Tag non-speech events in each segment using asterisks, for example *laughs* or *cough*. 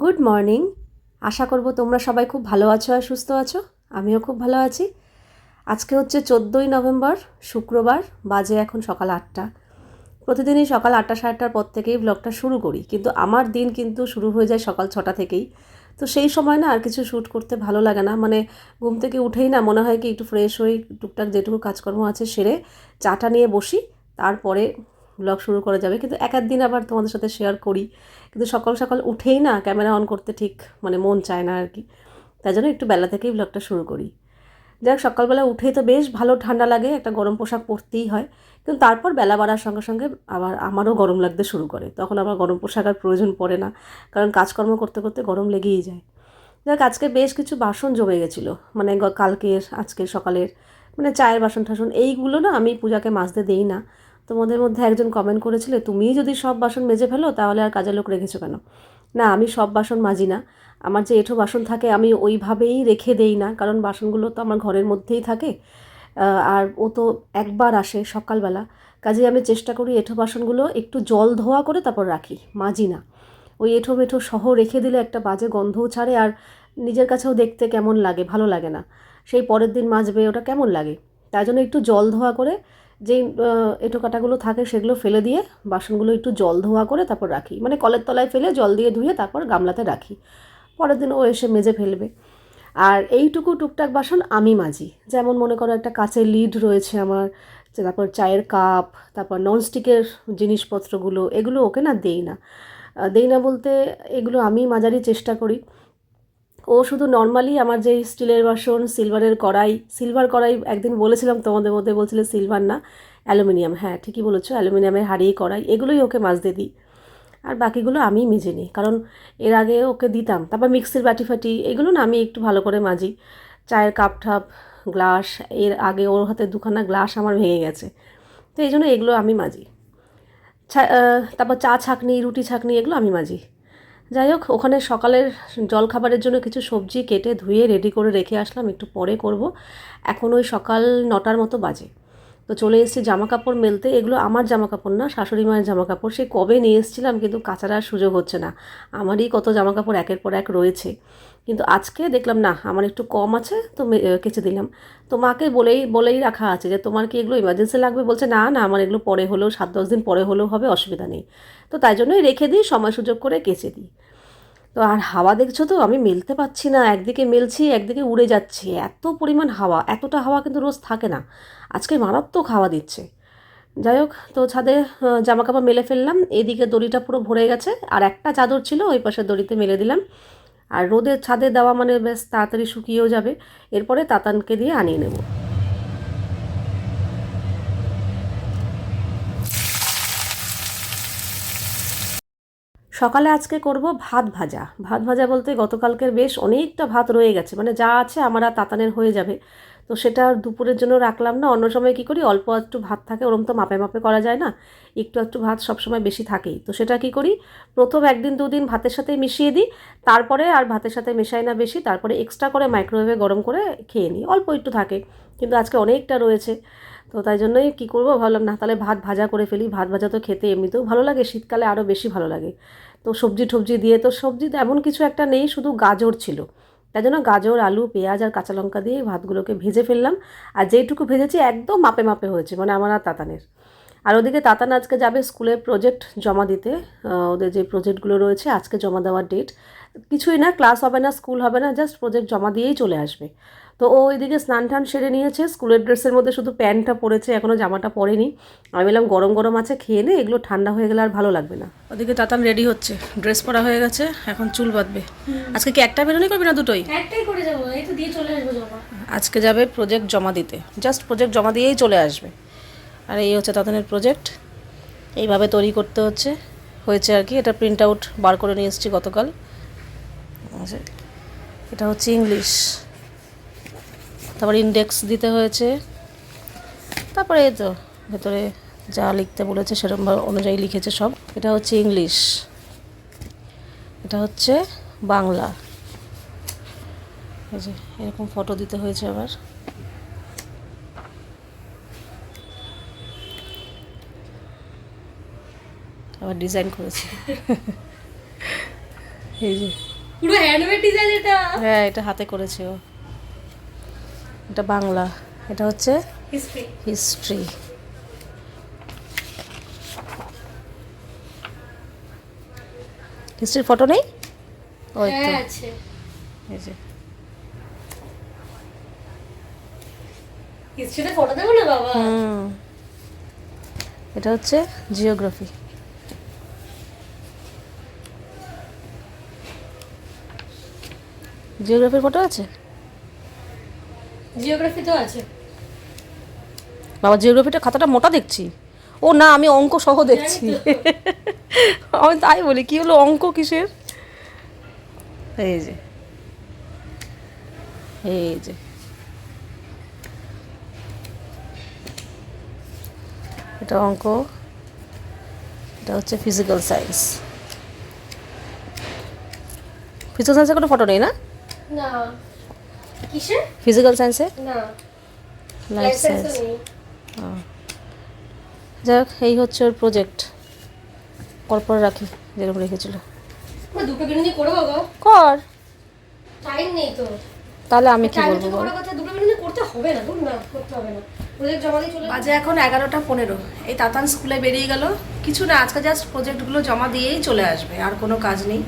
Good morning আশা করব তোমরা সবাই খুব ভালো আছো আর সুস্থ আছো। আমিও খুব ভালো আছি। আজকে হচ্ছে চোদ্দোই নভেম্বর, শুক্রবার, বাজে এখন সকাল আটটা। প্রতিদিনই সকাল আটটা সাড়ে আটটার পর থেকেই ব্লগটা শুরু করি। কিন্তু আমার দিন কিন্তু শুরু হয়ে যায় সকাল ছটা থেকেই। তো সেই সময় না আর কিছু শ্যুট করতে ভালো লাগে না। মানে ঘুম থেকে উঠেই না মনে হয় কি একটু ফ্রেশ হই, টুকটাক যেটুকু কাজকর্ম আছে সেরে চাটা নিয়ে বসি। তারপরে ব্লগ শুরু করা যাবে। কিন্তু এক দিন আবার তোমাদের সাথে শেয়ার করি। কিন্তু সকাল সকাল উঠেই না ক্যামেরা অন করতে ঠিক মানে মন চায় না আর কি তাই জন্য একটু বেলা থেকেই ব্লগটা শুরু করি। যাক সকালবেলা উঠেই তো বেশ ভালো ঠান্ডা লাগে, একটা গরম পোশাক পরতেই হয়। কিন্তু তারপর বেলা বাড়ার সঙ্গে সঙ্গে আবার আমারও গরম লাগতে শুরু করে। তখন আবার গরম পোশাক আর প্রয়োজন পড়ে না। কারণ কাজকর্ম করতে করতে গরম লেগেই যায়। যাক আজকে বেশ কিছু বাসন জমে গেছিল। মানে কালকের, আজকের সকালের মানে চায়ের বাসন টাসন এইগুলো না আমি পূজাকে মাজতে দেই না। তোমাদের মধ্যে একজন কমেন্ট করেছিলে তুমি যদি সব বাসন মেজে ফেলো, তাহলে আর কাজের লোক রেখেছো কেন? না, আমি সব বাসন মাজি না। আমার যে এঁঠো বাসন থাকে, আমি ওইভাবেই রেখে দেই না, কারণ বাসনগুলো তো আমার ঘরের মধ্যেই থাকে। আর ও তো একবার আসে সকালবেলা। কাজেই আমি চেষ্টা করি এঁঠো বাসনগুলো একটু জল ধোয়া করে তারপর রাখি, মাজি না। ওই এঁঠো মেঠো সহ রেখে দিলে একটা বাজে গন্ধও ছাড়ে, আর নিজের কাছেও দেখতে কেমন লাগে, ভালো লাগে না। সেই পরের দিন মাজবে, ওটা কেমন লাগে? তাই জন্য একটু জল ধোয়া করে যেই এঁঠো কাটাগুলো থাকে সেগুলো ফেলে দিয়ে বাসনগুলো একটু জল ধোয়া করে তারপর রাখি। মানে কলের তলায় ফেলে জল দিয়ে ধুয়ে তারপর গামলাতে রাখি। পরের দিন ও এসে মেজে ফেলবে। আর এইটুকু টুকটাক বাসন আমি মাজি। যেমন মনে করো একটা কাঁচের লিড রয়েছে আমার তারপর চায়ের কাপ, তারপর ননস্টিকের জিনিসপত্রগুলো, এগুলো ওকে না দেই না। দেই না বলতে এগুলো আমি মাজারই চেষ্টা করি। ও শুধু নর্মালি আমার যে স্টিলের বাসন সিলভারের কড়াই সিলভার কড়াই একদিন বলেছিলাম তোমাদের মধ্যে, বলছিলে সিলভার না, অ্যালুমিনিয়াম। হ্যাঁ ঠিকই বলেছ, অ্যালুমিনিয়ামের হাঁড়ি, কড়াই, এগুলোই ওকে মাজতে দিই। আর বাকিগুলো আমিই মেজে নিই, কারণ এর আগে ওকে দিতাম। তারপর মিক্সির বাটি ফাটি এগুলো না আমি একটু ভালো করে মাজি। চায়ের কাপ ঠাপ গ্লাস এর আগে ওর হাতে দুখানা গ্লাস আমার ভেঙে গেছে। তো এই জন্য এগুলো আমি মাজি। তারপর চা ছাকনি রুটি ছাকনি এগুলো আমি মাজি। যাই হোক, ওখানে সকালের জলখাবারের জন্য কিছু সবজি কেটে ধুয়ে রেডি করে রেখে আসলাম, একটু পরে করব। এখন ওই সকাল নটার মতো বাজে। তো চলে এসেছি জামা কাপড় মেলতে। এগুলো আমার জামা কাপড় না, শাশুড়ি মায়ের জামা কাপড় সে কবে নিয়ে এসেছিলাম কিন্তু কাচার আর সুযোগ হচ্ছে না। আমারই কত জামা কাপড় একের পর এক রয়েছে। কিন্তু আজকে দেখলাম, না, আমার একটু কম আছে, তো কেচে দিলাম। তো মাকে বলেই বলেই রাখা আছে যে, তোমার কি এগুলো ইমার্জেন্সি লাগবে? বলছে, না না, আমার এগুলো পরে হলেও, সাত দশ দিন পরে হলেও হবে, অসুবিধা নেই। তো তাই জন্যই রেখে দিই, সময় সুযোগ করে কেচে দিই। তো আর হাওয়া দেখছ তো? আমি মেলতে পারছি না। একদিকে মেলছি, একদিকে উড়ে যাচ্ছি। এত পরিমাণ হাওয়া, এতটা হাওয়া কিন্তু রোজ থাকে না। আজকে মারাত্মক হাওয়া দিচ্ছে। যাই হোক, তো ছাদে জামা কাপড় মেলে ফেললাম। এদিকে দড়িটা পুরো ভরে গেছে। আর একটা চাদর ছিল, ওই পাশে দড়িতে মেলে দিলাম। আর রোদের ছাদে দেওয়া মানে বেশ তাড়াতাড়ি শুকিয়েও যাবে। এরপরে তাতানকে দিয়ে আনিয়ে নেব। সকালে আজকে করব ভাত ভাজা। ভাত ভাজা বলতে গতকালকের বেশ অনেকটা ভাত রয়ে গেছে। মানে যা আছে আমার আর তাতানের হয়ে যাবে। তো সেটা দুপুরের জন্য রাখলাম না। অন্য সময় কী করি? অল্প একটু ভাত থাকে, ওরম তো মাপে মাপে করা যায় না। একটু একটু ভাত সবসময় বেশি থাকেই। তো সেটা কী করি? প্রথম একদিন, দুদিন ভাতের সাথে মিশিয়ে দিই। তারপরে আর ভাতের সাথে মেশাই না বেশি। তারপরে এক্সট্রা করে মাইক্রোওয়েভে গরম করে খেয়ে নিই। অল্প একটু থাকে। কিন্তু আজকে অনেকটা রয়েছে। তো তাই জন্যই কী করব? ভাবলাম, না, তাহলে ভাত ভাজা করে ফেলি। ভাত ভাজা তো খেতে এমনিতেও ভালো লাগে, শীতকালে আরও বেশি ভালো লাগে। তো সবজি টবজি দিয়ে, তো সবজি এমন কিছু একটা নেই, শুধু গাজর ছিল। তাই জন্য গাজর, আলু, পেঁয়াজ আর কাঁচা লঙ্কা দিয়ে ভাতগুলোকে ভেজে ফেললাম। আর যেইটুকু ভেজেছি একদম মাপে মাপে হয়েছে মানে আমার আর তাতানের। আর ওদিকে তাতান আজকে যাবে স্কুলে প্রজেক্ট জমা দিতে। ওদের যে প্রজেক্টগুলো রয়েছে, আজকে জমা দেওয়ার ডেট কিছুই না ক্লাস হবে না স্কুল হবে না জাস্ট প্রজেক্ট জমা দিয়েই চলে আসবে। তো ও ওইদিকে স্নান টান সেরে নিয়েছে স্কুলের ড্রেসের মধ্যে শুধু প্যান্টটা পরেছে এখনও জামাটা পরেনি। আমি বললাম গরম গরম আছে খেয়ে নে এগুলো ঠান্ডা হয়ে গেলে আর ভালো লাগবে না। ওদিকে তাতান রেডি হচ্ছে ড্রেস পরা হয়ে গেছে এখন চুল বাঁধবে। আজকে কি একটা বেরোনি করবি না দুটোই? একটাই করে যাব এই তো দিয়ে চলে আসব জমা। আজকে যাবে প্রজেক্ট জমা দিতে জাস্ট প্রজেক্ট জমা দিয়েই চলে আসবে। আর এই হচ্ছে তাতানের প্রজেক্ট এইভাবে তৈরি করতে হচ্ছে হয়েছে আর কি এটা প্রিন্ট আউট বার করে নিয়ে এসেছি গতকাল। আচ্ছা, এটা হচ্ছে ইংলিশ তারপর ইন্ডেক্স দিতে হয়েছে। তারপরে এই তো ভেতরে যা লিখতে বলেছে সেরকম অনুযায়ী লিখেছে সব। এটা হচ্ছে ইংলিশ এটা হচ্ছে বাংলা। এই যে এরকম ফটো দিতে হয়েছে আবার। আবার ডিজাইন করেছি। *laughs* এই যে। পুরো হ্যান্ডমেড ডিজাইন এটা? হ্যাঁ এটা হাতে করেছে ও। এটা বাংলা এটা হচ্ছে হিস্ট্রি হিস্ট্রি হিস্ট্রির ফটো নেই? ওই তো। হ্যাঁ এই যে। এটা হচ্ছে জিওগ্রাফি জিওগ্রাফির ফটো আছে? জিওগ্রাফি তো আছে। বাবা জিওগ্রাফিটা খাতাটা মোটা দেখছি। ও না আমি অঙ্ক সহ দেখছি। *laughs* আমি তাই বলি কি হলো অঙ্ক কিসের? এই যে। এই যে। এটা অঙ্ক। এটা হচ্ছে ফিজিক্যাল সায়েন্স ফিজিক্যাল সায়েন্সে কোনো ফটো নেই না? না। কিসে ফিজিক্যাল সায়েন্সে না। লাইফ সায়েন্স নেই। যাক এই হচ্ছে ওর প্রজেক্ট পরপর রাখি যেরকম রেখেছিল। দুটো করব গো। কর। টাইম নেই তো। তাহলে আমি কি বলব বল? দুটো করতে হবে না দূর না করতে হবে না। প্রজেক্ট জমা দিয়ে চলে বাজে এখন এগারোটা পনেরো। এই তাতান স্কুলে বেরিয়ে গেল। কিছু না আজকে জাস্ট প্রজেক্টগুলো জমা দিয়েই চলে আসবে আর কোনো কাজ নেই।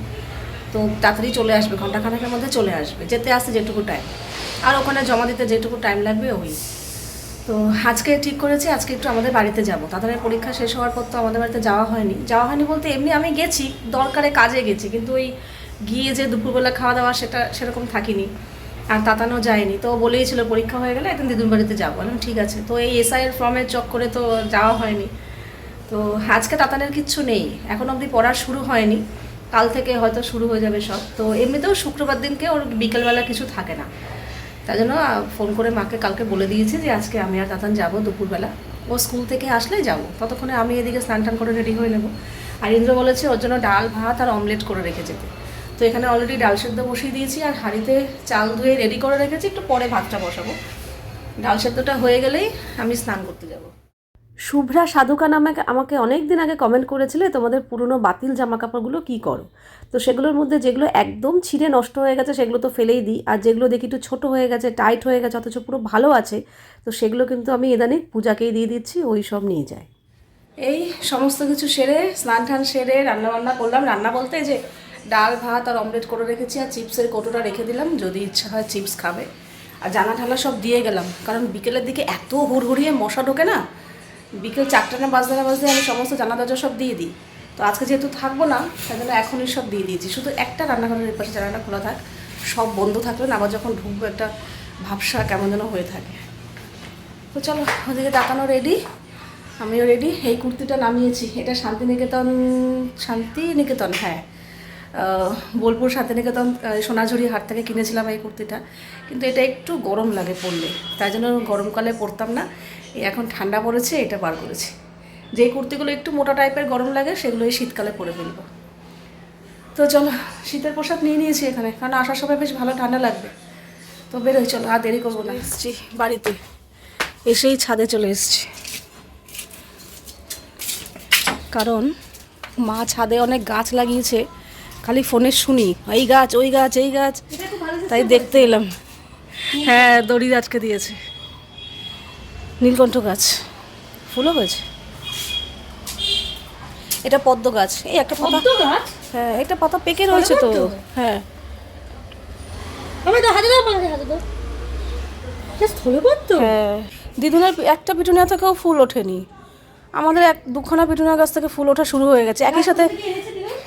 তো তাড়াতাড়ি চলে আসবে ঘণ্টা খানেকের মধ্যে চলে আসবে, যেতে আসতে যেটুকু টাইম আর ওখানে জমা দিতে যেটুকু টাইম লাগবে, ওই। তো আজকে ঠিক করেছি, আজকে একটু আমাদের বাড়িতে যাব। তাদের পরীক্ষা শেষ হওয়ার পর তো আমাদের বাড়িতে যাওয়া হয়নি। যাওয়া হয়নি বলতে এমনি আমি গেছি, দরকারে কাজে গেছি, কিন্তু ওই গিয়ে যে দুপুরবেলা খাওয়া দাওয়া সেটা সেরকম থাকিনি। আর তাতানো যায়নি, তো বলেই ছিল পরীক্ষা হয়ে গেলে একদিন দিদুর বাড়িতে যাব। বললাম, ঠিক আছে। তো এই এসআইয়ের ফর্মের চক করে তো যাওয়া হয়নি। তো আজকে তাতানের কিচ্ছু নেই, এখন অবধি পড়া শুরু হয়নি। কাল থেকে হয়তো শুরু হয়ে যাবে সব। তো এমনিতেও শুক্রবার দিনকে ওর বিকেলবেলা কিছু থাকে না। তাই জন্য ফোন করে মাকে কালকে বলে দিয়েছি যে, আজকে আমি আর তাতান যাব দুপুরবেলা। ও স্কুল থেকে আসলেই যাব। ততক্ষণে আমি এদিকে স্নান টান করে রেডি হয়ে নেব। আর ইন্দ্র বলেছে, ওর জন্য ডাল, ভাত আর অমলেট করে রেখে যেতে। তো এখানে অলরেডি ডাল সেদ্ধ বসিয়ে দিয়েছি আর হাঁড়িতে চাল ধুয়ে রেডি করে রেখেছি। একটু পরে ভাতটা বসাবো। ডাল সেদ্ধটা হয়ে গেলেই আমি স্নান করতে যাব। শুভ্রা সাধুকা নামে আমাকে অনেক দিন আগে কমেন্ট করেছিলে, তোমাদের পুরনো বাতিল জামা কাপড়গুলো কী করো? তো সেগুলোর মধ্যে যেগুলো একদম ছিঁড়ে নষ্ট হয়ে গেছে, সেগুলো তো ফেলেই দিই। আর যেগুলো দেখি একটু ছোটো হয়ে গেছে টাইট হয়ে গেছে, অথচ পুরো ভালো আছে, তো সেগুলো কিন্তু আমি ইদানিং পূজাকেই দিয়ে দিচ্ছি, ওই সব নিয়ে যায় এই সমস্ত কিছু সেরে, স্নান টান সেরে রান্না বান্না করলাম। রান্না বলতে যে ডাল, ভাত আর অমলেট করে রেখেছি, আর চিপসের কৌটোটা রেখে দিলাম, যদি ইচ্ছা হয় চিপস খাবে। আর জানা ঠালা সব দিয়ে গেলাম, কারণ বিকেলের দিকে এত হুড়হুড়িয়ে মশা ঢোকে না বিকেল চারটা না বাজতে না বাজতে আমি সমস্ত জানা দরজা সব দিয়ে দিই। তো আজকে যেহেতু থাকব না তাই জন্য এখনই সব দিয়ে দিয়েছি। শুধু একটা রান্নাঘরের পাশে জানালা খোলা থাক, সব বন্ধ থাকলে আবার যখন ঢুকবো একটা ভাবসা কেমন যেন হয়ে থাকে। তো চলো, ওদিকে তাকানো রেডি আমিও রেডি এই কুর্তিটা নামিয়েছি। এটা শান্তিনিকেতন শান্তিনিকেতন হ্যাঁ। বোলপুর শান্তিনিকেতন সোনাঝুরি হাট থেকে কিনেছিলাম এই কুর্তিটা। কিন্তু এটা একটু গরম লাগে পরলে। তাই জন্য গরমকালে পরতাম না। এখন ঠান্ডা পড়েছে, এটা বার করেছি। যে কুর্তিগুলো একটু মোটা টাইপের গরম লাগে, সেগুলো এই শীতকালে পরে ফেলব। তো চলো, শীতের পোশাক নিয়ে নিয়েছি এখানে। কারণ আসার সময় বেশ ভালো ঠান্ডা লাগবে। তো বেরোই, চলো, আর দেরি করব না। এসছি বাড়িতে। এসেই ছাদে চলে এসছি। কারণ মা ছাদে অনেক গাছ লাগিয়েছে। খালি ফোনে শুনি এই গাছ ওই গাছ এই গাছ। তাই দেখতে এলাম। হ্যাঁ দড়ি গাছকে দিয়েছে। নীলকণ্ঠ গাছ। ফুলও হয়েছে। এটা পদ্ম গাছ। এই একটা পাতা পদ্ম গাছ? হ্যাঁ একটা পাতা পেকে রয়েছে তো। হ্যাঁ। পদ্ম হ্যাঁ। দিদুনের একটা পিটুনিয়া থেকেও ফুল ওঠেনি। আমাদের এক দুখানা পিটুনিয়া গাছ থেকে ফুল ওঠা শুরু হয়ে গেছে। একই সাথে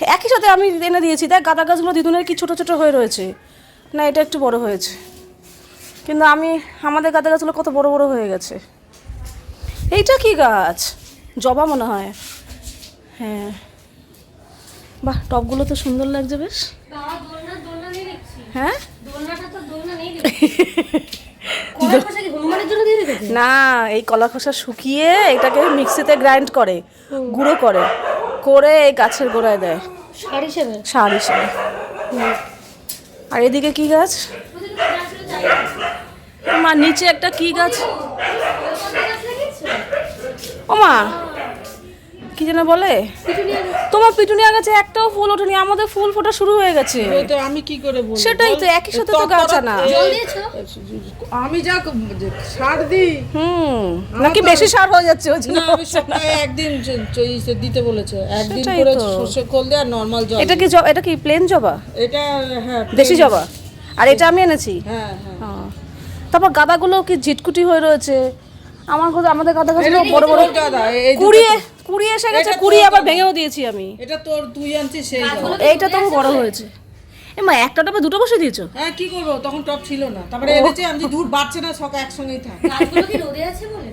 একই সাথে আমি এনে দিয়েছি, দেখ গাঁদা গাছগুলো দিদুনের কি ছোটো ছোটো হয়ে রয়েছে। না, এটা একটু বড় হয়েছে। কিন্তু আমি, আমাদের গাঁদা গাছগুলো কত বড় বড় হয়ে গেছে। এইটা কি গাছ? জবা মনে হয়। হ্যাঁ। বাহ টবগুলো তো সুন্দর লাগছে বেশ। হ্যাঁ? না, এই কলা খোসা শুকিয়ে এটাকে মিক্সিতে গ্রাইন্ড করে, গুঁড়ো করে। করে এই গাছের গোড়ায় দেয়। সার হিসেবে? সার হিসেবে। আর এদিকে কি গাছ? মা নিচে একটা কি গাছ? ও মা কি যেন বলে? তোমার পিটুনিয়া গাছে একটাও ফুল ওঠেনি আমাদের ফুল ফোটা শুরু হয়ে গেছে। আমি কি করে বলব? সেটাই তো একই সাথে তো গাছ আনা। আমি যা সার দিই। হুম নাকি বেশি সার হয়ে যাচ্ছে ওই জন্য? না, আমি সপ্তাহে একদিন দিতে বলেছে। একদিন করে সর্ষে খোল দিয়ে আর নর্মাল জল এটা কি এটা কি প্লেন জবা? এটা হ্যাঁ দেশি জবা? আর এটা আমি এনেছি? হ্যাঁ হ্যাঁ। হ্যাঁ। তারপর গাদাগুলো কি ঝিটকুটি হয়ে রয়েছে? আমার কথা আমাদের কথা গাছগুলো বড় বড় তোর গাদা এই দুটো- কুড়ি কুড়ি এসে গেছে কুড়ি আবার ভেঙেও দিয়েছি আমি। এটা তোর তুই আনছিস সেই এইটা তো বড় হয়েছে। এ মা একটা টবে দুটো বসে দিয়েছ? হ্যাঁ কি করব? তখন টপ ছিল না। তারপরে এনেছে আমি দূর বাড়ছে না সব একসঙ্গেই থাক। কি রোদে আছে বলে?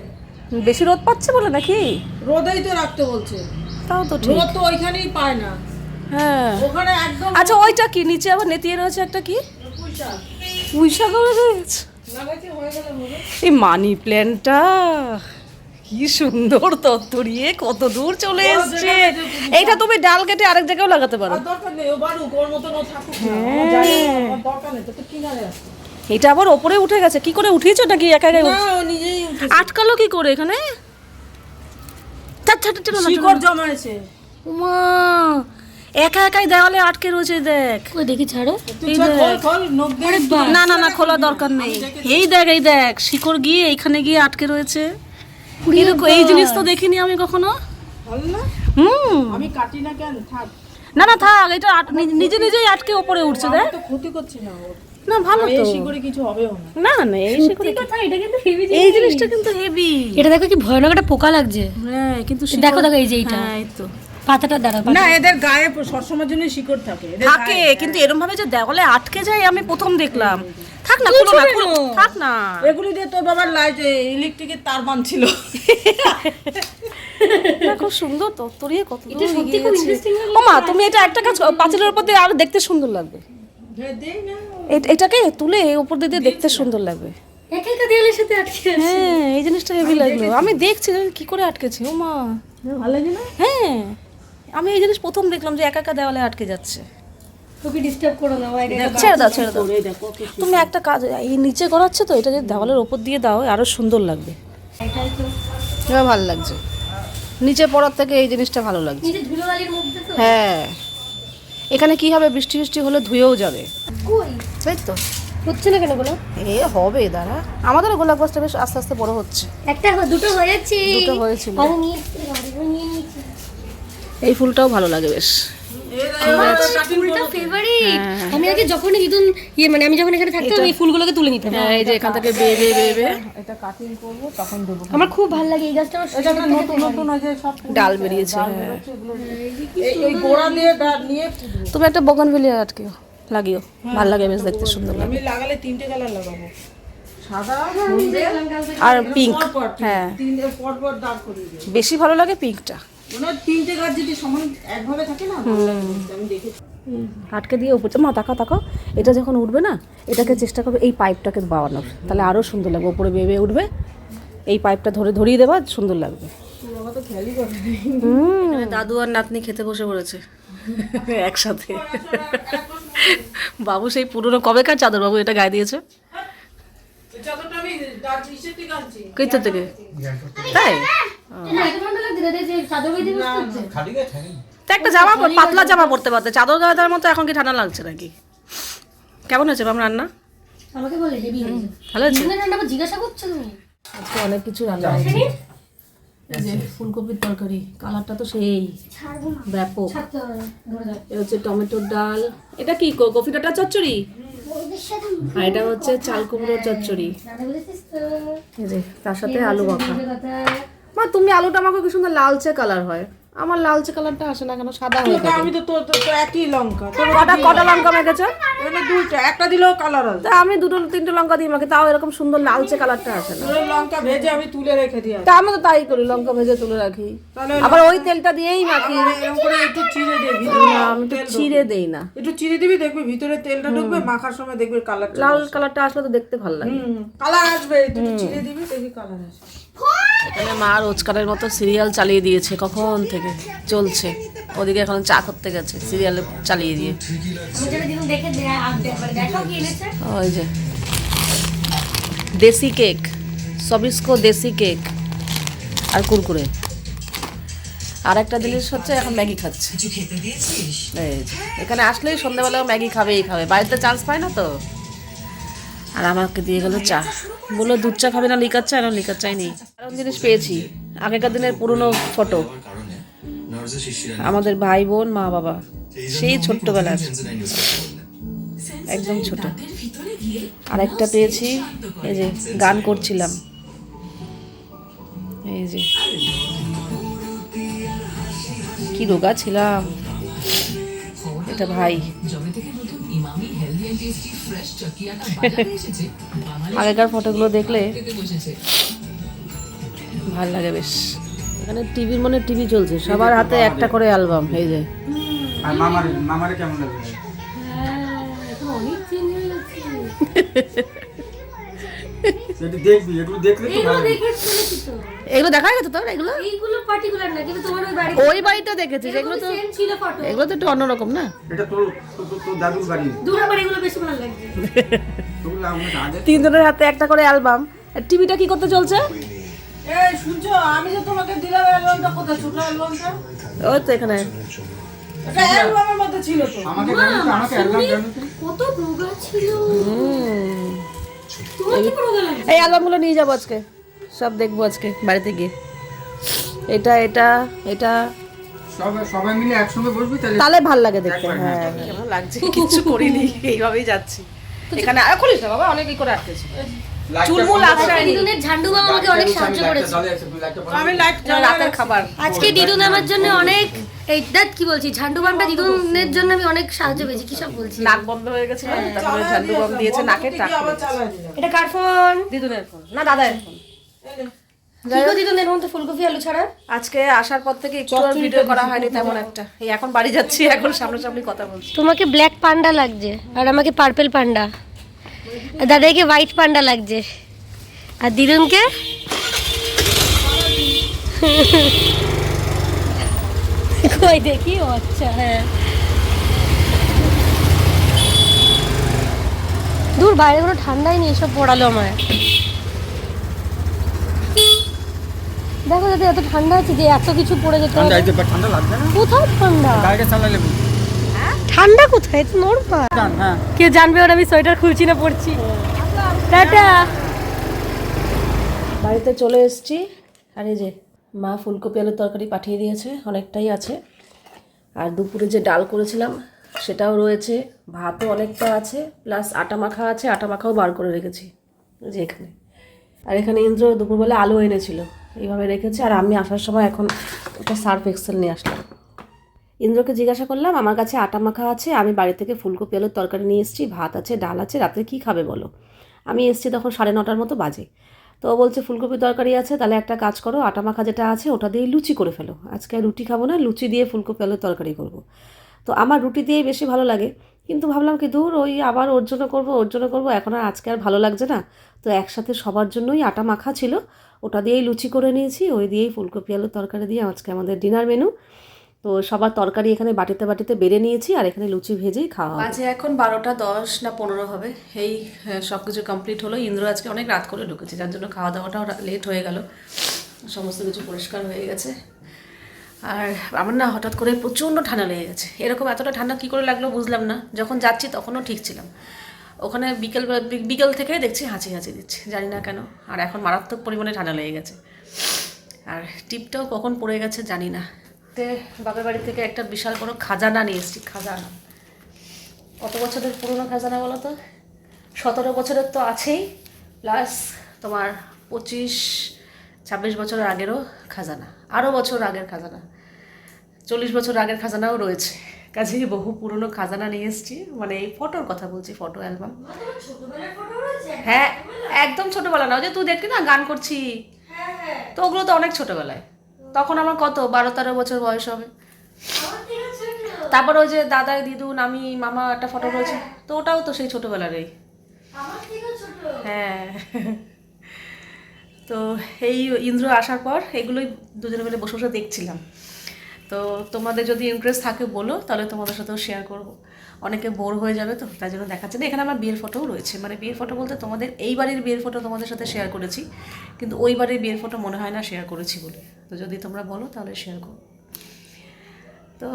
বেশি রোদ পাচ্ছে বলে নাকি? রোদেই তো রাখতে বলছে। তাও তো ঠিক। রোদ তো ওইখানেই পায় না। হ্যাঁ। ওখানে একদম আচ্ছা ওইটা কি? নিচে আবার নেতিয়ে রয়েছে একটা কি? পুঁই শাক। হয়ে এই মানি প্ল্যান্টটা কি সুন্দর তত্তরিয়ে কত দূর চলে এসছে এইটা তুমি ডাল কেটে আরেক জায়গায় লাগাতে পারো এটা আবার ওপরে উঠে গেছে কি করে উঠিয়েছো নাকি একা একা আটকালো কি করে এখানে শিকড় জমায়েছে উমা একা একাই দেওয়ালে আটকে রয়েছে দেখ। কই দেখি ছাড়ো। না না না খোলা দরকার নেই। এই দেখ এই দেখ শিকড় গিয়ে এইখানে গিয়ে আটকে রয়েছে। এই জিনিস তো দেখিনি আমি কখনো। হুম। আমি কাটি না কেন? থাক। না না থাক এটা আট- নিজে নিজেই আটকে ওপরে উঠছে দেখ। ক্ষতি করছি না না ভালো তো। বেশি করে কিছু হবেও না। না না এই শিকড়ে কথা এটা কিন্তু হেভি এই জিনিসটা কিন্তু হেভি এটা দেখো কি ভয়ানক একটা পোকা লাগছে। হ্যাঁ কিন্তু দেখো দেখো এই যে এইটা। হ্যাঁ, এই তো। পাতাটা দাঁড়া না এদের গায়ে সবসময়ের জন্য শিকড় থাকে। থাকে কিন্তু এরকম ভাবে যে দেওয়ালে আটকে যায় আমি প্রথম দেখলাম। থাক না খুলো না খুলো থাক না। এগুলি দিয়ে তোর বাবার লাইট ইলেকট্রিকের তার বাঁধছিল খুব সুন্দর তো তোরিয়ে কত এটা সত্যি খুব ইন্টারেস্টিং ও মা তুমি এটা একটা কাজ পাঁচিলের উপর দিয়ে আরও দেখতে সুন্দর লাগবে। দেই না। এ- এটাকে তুলে উপর দিয়ে দিয়ে দেখতে সুন্দর লাগবে। একা একা দেয়ালের সাথে আটকে হ্যাঁ এই জিনিসটা হেভি লাগল। আমি দেখছি কি করে আটকেছি ও মা। ভালো লাগে না? হ্যাঁ। আমি এই জিনিস প্রথম দেখলাম যে একা একা দেওয়ালে আটকে যাচ্ছে। তোকে ডিস্টার্ব করো না বাইরে ছেড়ে দাও ছেড়ে দাও। এই দেখো কি তুমি একটা কাজ এই নিচে করাচ্ছে তো এটা যদি দেওয়ালের ওপর দিয়ে দাও আরও সুন্দর লাগবে। এটাই তো। ভালো লাগছে। নিচে পড়ার থেকে এই জিনিসটা ভালো লাগছে। হ্যাঁ। এখানে কি হবে বৃষ্টি বৃষ্টি হলে ধুয়েও যাবে। তাই তো। হচ্ছে না কেন বলো এ হবে দাঁড়া। আমাদের গোলাপ গাছটা বেশ আস্তে আস্তে বড় হচ্ছে। একটা দুটো হয়ে যাচ্ছে দুটো হয়েছিল। আমি নিয়ে আমি নিয়ে নিয়েছি এই ফুলটাও ভালো লাগে বেশ। ফুলটা আমি আগে যখন ইয়ে মানে আমি যখন এখানে থাকতাম এই ফুলগুলোকে তুলে নিতাম। হ্যাঁ এই যে এখান থেকে বেয়ে বেয়ে বেয়ে বেয়ে। এটা কাটিং করব তখন দেবো। আমার খুব ভালো লাগে এই গাছটা এটা না নতুন নতুন যে সব ডাল বেরিয়েছে হ্যাঁ। এই- এই গোড়া দিয়ে ডাল নিয়ে তুমি একটা বগানভেলিয়া আটকেও লাগিও। ভালো লাগে বেশ দেখতে সুন্দর লাগে। আমি লাগালে তিনটে কালার লাগাবো। আর পিঙ্ক হ্যাঁ। বেশি ভালো লাগে পিঙ্কটা তিনটে গাছ যদি সমান একভাবে থাকে না ভালো লাগে দেখতে, আমি দেখেছি। আটকে দিয়ে উপরে মা তাকা তাকাও। এটা যখন উঠবে না এটাকে চেষ্টা করবে এই পাইপটাকে বাড়ানোর। তাহলে আরও সুন্দর লাগবে। উপরে বেয়ে উঠবে এই পাইপটা ধরে ধরিয়ে দেবা সুন্দর লাগবে। বাবা দাদু আর নাতনি খেতে বসে পড়েছে। *laughs* একসাথে। বাবু সেই পুরনো কবেকার চাদর বাবু এটা গায়ে দিয়েছে। কইতে থেকে তাই? একটা জামা পর পাতলা জামা পরতে পারতে। চাদর গায়ে মতো এখন কি ঠান্ডা লাগছে নাকি? কেমন হয়েছে বাম রান্না? আমাকে বলে হেভি ভালো হয়েছে? আবার জিজ্ঞাসা করছ তুমি? আজকে অনেক কিছু রান্না হয়েছে। যে ফুলকপির তরকারি কালারটা তো সেই ব্যাপক। এটা হচ্ছে টমেটোর ডাল। এটা কি কফি ডাটা চচ্চড়ি? আর এটা হচ্ছে চাল কুমড়োর চচ্চড়ি। রান্না বলেছিস তো। এই যে তার সাথে আলু মাখা মা তুমি আলুটা আমাকে কি সুন্দর লালচে কালার হয়। আমার লালচে কালারটা আসে না কেন সাদা হয়ে থাকে। আমি তো তোর তো একই লঙ্কা। কটা কটা লঙ্কা মেখেছো? এখানে দুইটা একটা দিলেও কালার তা আমি দুটো তিনটে লঙ্কা দিই মাকে তাও এরকম সুন্দর লালচে কালারটা আসে না। লঙ্কা ভেজে আমি তুলে রেখে দিই তা আমি তো তাই করি লঙ্কা ভেজে তুলে রাখি। আবার ওই তেলটা দিয়েই মাখি। এরকম করে একটু চিড়ে দিয়ে ভিতরে না, আমি তো চিড়ে দেই না। একটু চিড়ে দিবি দেখবি ভিতরে তেলটা ঢুকবে মাখার সময় দেখবি কালার লাল কালারটা আসলে তো দেখতে ভালো লাগে। কালার আসবে একটু চিড়ে দিবি দেখবি কালার আসবে। এখানে মা রোজকারের মতো সিরিয়াল চালিয়ে দিয়েছে কখন থেকে? চলছে। ওদিকে এখন চা করতে গেছে সিরিয়াল চালিয়ে দিয়ে। ওই যে। দেশি কেক সবিস্কো দেশি কেক আর কুরকুরে। আর একটা জিনিস হচ্ছে এখন ম্যাগি খাচ্ছে। এখানে আসলেই সন্ধ্যাবেলাও ম্যাগি খাবেই খাবে। বাড়িতে চান্স পায় না তো? আর আমাকে দিয়ে গেল চা। বলল, দুধ চা খাবে না, লিকার চা? না লিকার চাই নেই। কারণ জিনিস পেয়েছি। আগেকার দিনের পুরনো ফটো। আমাদের ভাই বোন, মা বাবা, সেই ছোট্টবেলার। একদম ছোট। আর একটা পেয়েছি, এই যে গান করছিলাম। এই যে। কি রোগা ছিলাম। এটা ভাই। আগেকার ফটোগুলো দেখলে ভালো লাগে বেশ। এখানে টিভির মনে টিভি চলছে সবার হাতে একটা করে অ্যালবাম এই যে। আর মামার মামারে কেমন লাগবে দেখবি একটু দেখলে তো। এগুলো দেখা গেছে তোর? এগুলো? এইগুলো পার্টিকুলার না কিন্তু তোমার ওই বাড়ি ওই বাড়িটা দেখেছিস এগুলো তো সেম ছিল ফটো এগুলো তো একটু অন্যরকম না? এটা তোর তোর- দাদুর বাড়ি। দূর আমার এগুলো বেশি ভালো লাগছে। তিনজনের হাতে একটা করে অ্যালবাম টিভিটা কি করতে চলছে? এই শুনছো? আমি যে তোমাকে দিলাম অ্যালবামটা কোথায়? ছোট অ্যালবামটা ওই তো এখানে। এটা অ্যালবামের মধ্যে ছিল তো। আমাকে আমাকে অ্যালবাম জানো কত প্রোগ্রাম ছিল। তোমার কি প্রোগ্রাম এই অ্যালবামগুলো নিয়ে যাব আজকে। সব দেখব আজকে বাড়িতে গিয়ে। এটা এটা এটা। সবাই সবাই মিলে একসঙ্গে বসবি তাহলে তাহলে ভালো লাগে দেখতে। হ্যাঁ হ্যাঁ, কেমন লাগছে? কিছু করিনি এইভাবেই যাচ্ছি। এখানে আর খুলিস না বাবা অনেক ই করে আটকেছি চুলমুল। দিদুনের ঝান্ডু বাবা আমাকে অনেক সাহায্য লাইটটা করেছে। জ্বলে আছে, তুই লাইটটা বন্ধ আমি লাইট রাতের খাবার। আজকে দিদুন আমার জন্য অনেক এই দেখ কি বলছি ঝান্ডু বামটা দিদুনের জন্য আমি অনেক সাহায্য পেয়েছি। কি সব বলছি? নাক বন্ধ হয়ে গেছিল তারপরে ঝান্ডু বাম দিয়েছে নাকে টাক আবার চালাই দিলাম এটা কার ফোন? দিদুনের ফোন না দাদার ফোন। ফুলকপি আলু ছাড়া আজকে আসার পর থেকে একটু ভিডিও করা হয়নি তেমন একটা। এই এখন বাড়ি যাচ্ছি এখন সামনাসামনি কথা বলছি। তোমাকে ব্ল্যাক পান্ডা লাগছে আর আমাকে পার্পল পান্ডা দাদাকে হোয়াইট পান্ডা লাগছে। আর দিদুনকে? কই দেখি ও আচ্ছা। হ্যাঁ। দূর বাইরে কোনো ঠান্ডাই নেই সব পড়ালো আমায়। দেখো দাদা এত ঠান্ডা আছে যে এত কিছু পড়ে যেতে ঠান্ডা হইতে পারে, ঠান্ডা লাগবে না? কোথাও ঠান্ডা? গাড়িটা চালালে। ঠান্ডা কোথায়? তো নর্মাল। হ্যাঁ। কেউ জানবে ওরা? আমি সোয়েটার খুলছি না পড়ছি টাটা। বাড়িতে চলে এসেছি। আর এই যে মা ফুলকপি আলুর তরকারি পাঠিয়ে দিয়েছে অনেকটাই আছে। আর দুপুরে যে ডাল করেছিলাম সেটাও রয়েছে। ভাতও অনেকটা আছে প্লাস আটা মাখা আছে আটা মাখাও বার করে রেখেছি। যে এখানে। আর এখানে ইন্দ্র দুপুরবেলা আলু এনেছিল। এইভাবে রেখেছি আর আমি আসার সময় এখন একটা সার্ফ এক্সেল নিয়ে আসলাম। ইন্দ্রকে জিজ্ঞাসা করলাম, আমার কাছে আটা মাখা আছে, আমি বাড়ি থেকে ফুলকপি, আলুর তরকারি নিয়ে এসেছি, ভাত আছে, ডাল আছে রাতে কী খাবে বলো? আমি এসেছি তখন সাড়ে নটার মতো বাজে। তো বলছে ফুলকপি তরকারি আছে, তাহলে একটা কাজ করো, আটা মাখা যেটা আছে, ওটা দিয়ে লুচি করে ফেলো। আজকে রুটি খাব না, লুচি দিয়ে ফুলকপি, আলুর তরকারি করব। তো আমার রুটি দিয়েই বেশি ভালো লাগে। কিন্তু ভাবলাম কি দূর, ওই আবার ওর জন্য করব, ওর জন্য করব, এখন আর আজকে আর ভালো লাগছে না। তো একসাথে সবার জন্যই আটা মাখা ছিল, ওটা দিয়েই লুচি করে নিয়েছি, ওই দিয়েই ফুলকপি, আলুর তরকারি দিয়ে আজকে আমাদের ডিনার মেনু তো সবার তরকারি এখানে বাটিতে বাটিতে বেড়ে নিয়েছি, আর এখানে লুচি ভেজেই খাওয়া বাজে এখন বারোটা দশ না পনেরো হবে। এই সব কিছু কমপ্লিট হলো। ইন্দ্র আজকে অনেক রাত করে ঢুকেছে, যার জন্য খাওয়া দাওয়াটাও লেট হয়ে গেল। সমস্ত কিছু পরিষ্কার হয়ে গেছে। আর আমার না হঠাৎ করে প্রচণ্ড ঠান্ডা লেগে গেছে। এরকম এতটা ঠান্ডা কী করে লাগল বুঝলাম না। যখন যাচ্ছি তখনও ঠিক ছিলাম। ওখানে বিকেল বিকেল থেকে দেখছি হাঁচি হাঁচি দিচ্ছে, জানি না কেন। আর এখন মারাত্মক পরিমাণে ঠান্ডা লেগে গেছে। আর টিপটাও কখন পড়ে গেছে জানি না। তে বাপের বাড়ি থেকে একটা বিশাল বড় খাজানা নিয়ে এসেছি, খাজানা। কত বছরের পুরনো খাজানা বলো তো? সতেরো বছরের তো আছেই। প্লাস তোমার পঁচিশ, ছাব্বিশ বছরের আগেরও খাজানা। আরও বছর আগের খাজানা। চল্লিশ বছর আগের খাজানাও রয়েছে। কাজেই বহু পুরনো খাজানা নিয়ে এসেছি। মানে এই ফটোর কথা বলছি, ফটো অ্যালবাম। হ্যাঁ একদম ছোটোবেলা না, ওই যে তুই দেখলি না, গান করছি? তো ওগুলো তো অনেক ছোটোবেলায়। তখন আমার কত? বারো, তেরো বছর বয়স হবে। তারপর ওই যে দাদা দিদুন আমি মামা একটা ফটো রয়েছে। তো ওটাও তো সেই ছোটবেলারই। হ্যাঁ। তো এই ইন্দ্র আসার পর এগুলোই দুজনে মিলে বসে বসে দেখছিলাম। তো তোমাদের যদি ইন্টারেস্ট থাকে বলো তাহলে তোমাদের সাথেও শেয়ার করব। অনেকে বোর হয়ে যাবে তো তাই জন্য দেখাচ্ছে না। এখানে আমার বিয়ের ফটোও রয়েছে। মানে বিয়ের ফটো বলতে তোমাদের এই বাড়ির বিয়ের ফটো তোমাদের সাথে শেয়ার করেছি কিন্তু ওই বাড়ির বিয়ের ফটো মনে হয় না শেয়ার করেছি বলে। তো যদি তোমরা বলো তাহলে শেয়ার করো তো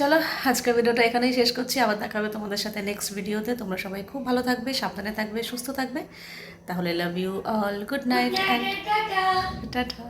চলো আজকের ভিডিওটা এখানেই শেষ করছি। আবার দেখা হবে তোমাদের সাথে নেক্সট ভিডিওতে তোমরা সবাই খুব ভালো থাকবে সাবধানে থাকবে সুস্থ থাকবে। তাহলে love you all good night and tata.